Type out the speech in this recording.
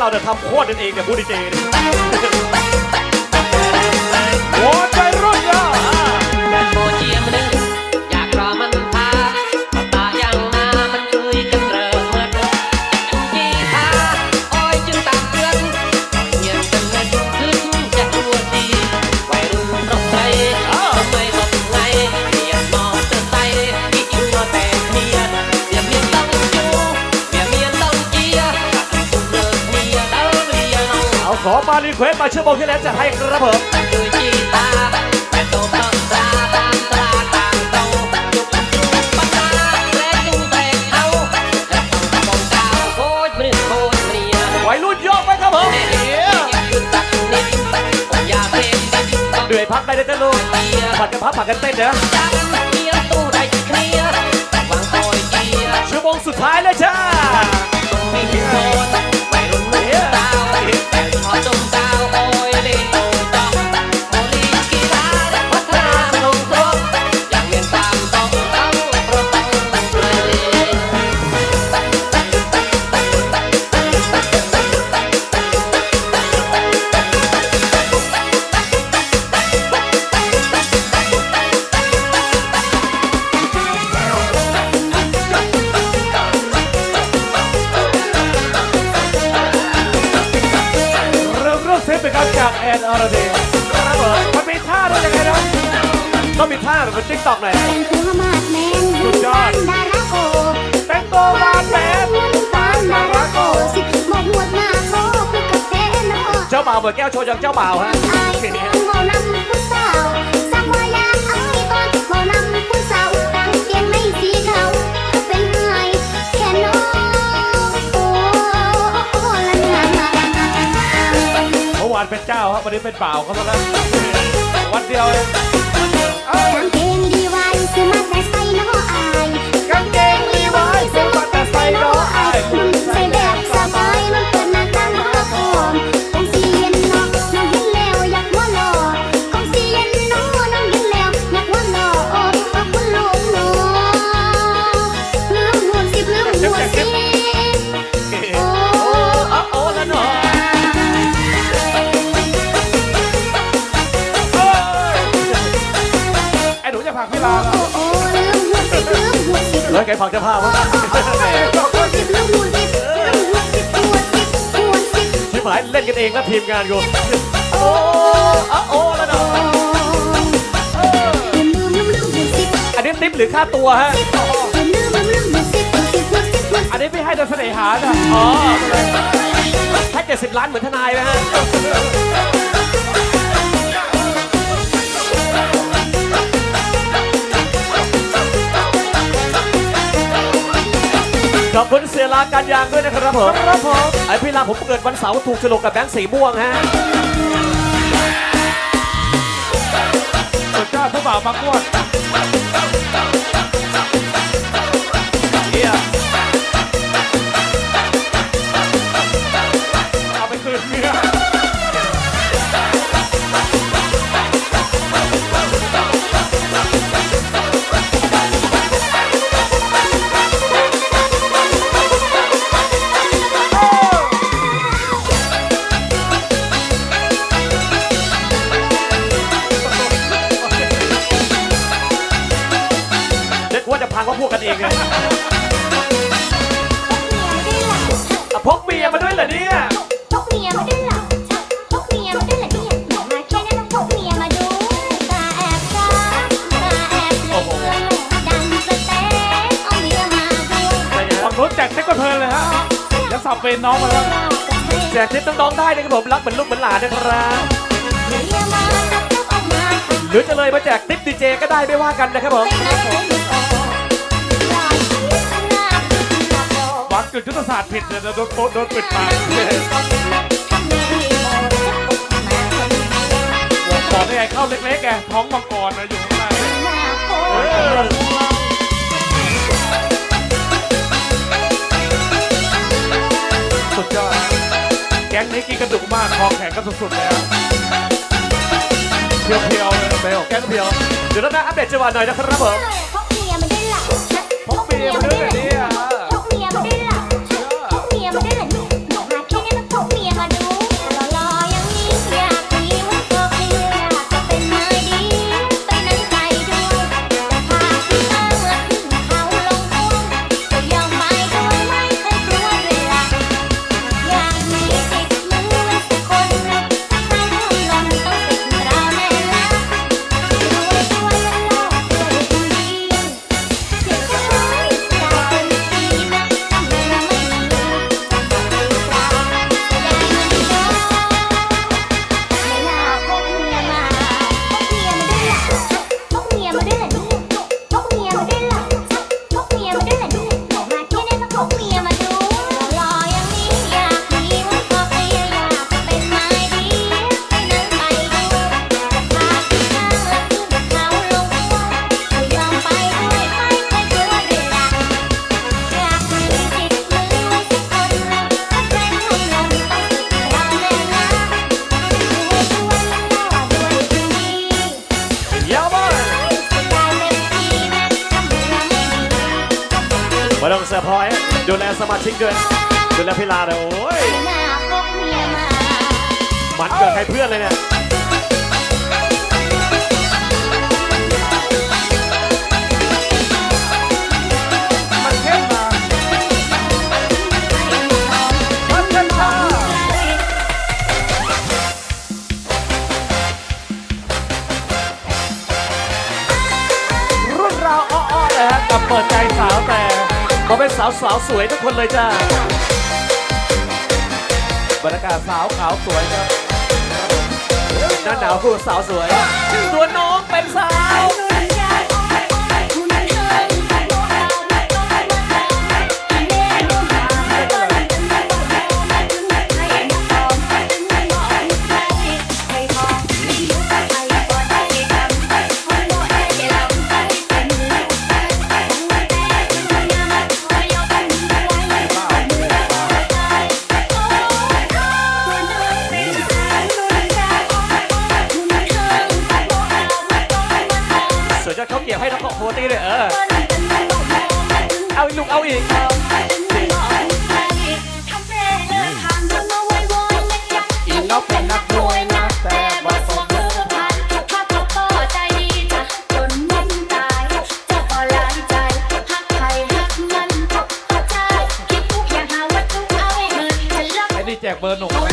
เราเนี่ยทำโคตรนั่นเองเนี่ยพูดดีเจเนี่ยโอ้ใจรุ่ ขอมารีเควสมาชั่วโมงที่แล้วจะให้ครับผมเอาและต้องมองดาวโคตรมือโคตรเมียวัยรุ่นยกไปครับผมเดี๋ยวหยุดตักนิดอย่าเพลงกันเหนื่อยพักได้เลยจ้ะลูกเมียผัดกันพักผัดกันเต้นนะจังเมียตู้ได้อชั่วโมงสุดท้ายเลยจ้า ท่าแบบเป็นติ๊กต็อกหน่อยเป็นผู้มาดแมนสุดยอด ดาราโกแต่งตัวมาแมนฟานดาราโกสิหมดหมวดหน้าโคคือกาแฟนอเจ้าบ่าวเปิดแก้วโชว์ยังเจ้าบ่าวฮะ อายเสียงเมานำผู้สาวสักว่าอยากอายก่อนเมานำผู้สาวกางเกงในสีขาวเป็นไงแค่น้องโอ้โอ้ละนาเมื่อวานเป็นเจ้าครับวันนี้เป็นบ่าวเขาแล้ววันเดียวเอง แล้วอยากหัวหล่อคงสิเย็นเนาะน้องเห็นแล้วอยากหัวหล่อโอ้ขอบคุณลูกหนูลืมหัวสิลืมหัวสิโอ้โอ้โอ้แล้วหนอไอ้หนูจะผลักพี่ลาแล้วโอ้ลืมหัวสิลืมหัวสิแล้วแกผักจะพาวะหัวสิลืมหั วสิลืมหัวสิหัวสิหัวสิชิบหายเล่นกันเองแล้วทีมงานกูโอ้โอ้โอ้แล้วเนาะอันนี้ติ๊บหรือค่าตัวฮะ อันนี้ไม่ให้โดนเสน่หานะอ๋อแค่เจ็ดสิบล้านเหมือนทนายไหมฮะาการยางด้วยนะครับผมครับผมไอพี่ลาผมเกิดวันเสาร์ถูกฉลกกับแบงค์สีม่วงฮะสุดยอดผู้บ่าวบางกวด กกันเองไงอะพกเมียมาด้วยเหรอเนี่ย พกเมียมาด้วยเหรอพกเมียมาด้วยเหรอเนี่ยมาแค่นั้นต้องพกเมียมาดูตาแอบจ้าตาแอบเลือนดังสเต็กเอาเมียมาด้วยฝั่งนู้นแจกเซ็กก็เพลินเลยฮะเดี๋ยวสับเป็นน้องมาแล้วแจกทิปน้องๆได้นะครับผมรักเหมือนลูกเหมือนหลานนะครับเมียมาจับจับออกมา หรือจะเลยมาแจกทิปดีเจก็ได้ไม่ว่ากันนะครับผมเป็ อ้วางจุดยุทธศาสตร์ผิดเนี่ยโดนโดนปิดปากทำไม่ดีโมจะอุกมาคนเดียวบอกได้ไงเข้าเล็กๆไงท้องมังกรนะอยู่ข้างในหน้าโคเออสุดยอดแก๊งนี้กินกระดูกมากคอแข็งกันสุดๆเลยอะเพียวๆเลยไปออกแก้งเพียวเดี๋ยวเราอัปเดตจังหวะหน่อยนะครับผมพกเมียมาด้วยเหรอพกเมียมาด้วยเหรอเนี่ ไม่ต้องเสียพอยดูแลสมาชิกด้วยดูแลพี่ลาเลยโอ้ยหน้าพกเมียมามันเกิดใครเพื่อนเลยเนี่ยมันเข้มมารุ่นราวอ้อเลยฮะกับเปิดใจสา สาวสาวสวยทุกคนเลยจ้าบรรยากาศสาวขาวสวยครับหน้าหนาวคู่สาวสวยตัวน้องเป็นสาว วยจนเขาเกี่ยวให้ทั้งโคตี้เลยเออ เอาอีกลูกเอาอีกอีกแล้วเป็นนักมวยนะแต่ว่าผมใจดีจ้ะจนมันตายจะพอหลายใจหักใครหักมันหักใจคิดทุกอย่างหาว่าทุเอาเงินฉันรักไอ้นี่แจกเบอร์หนุ่มไหม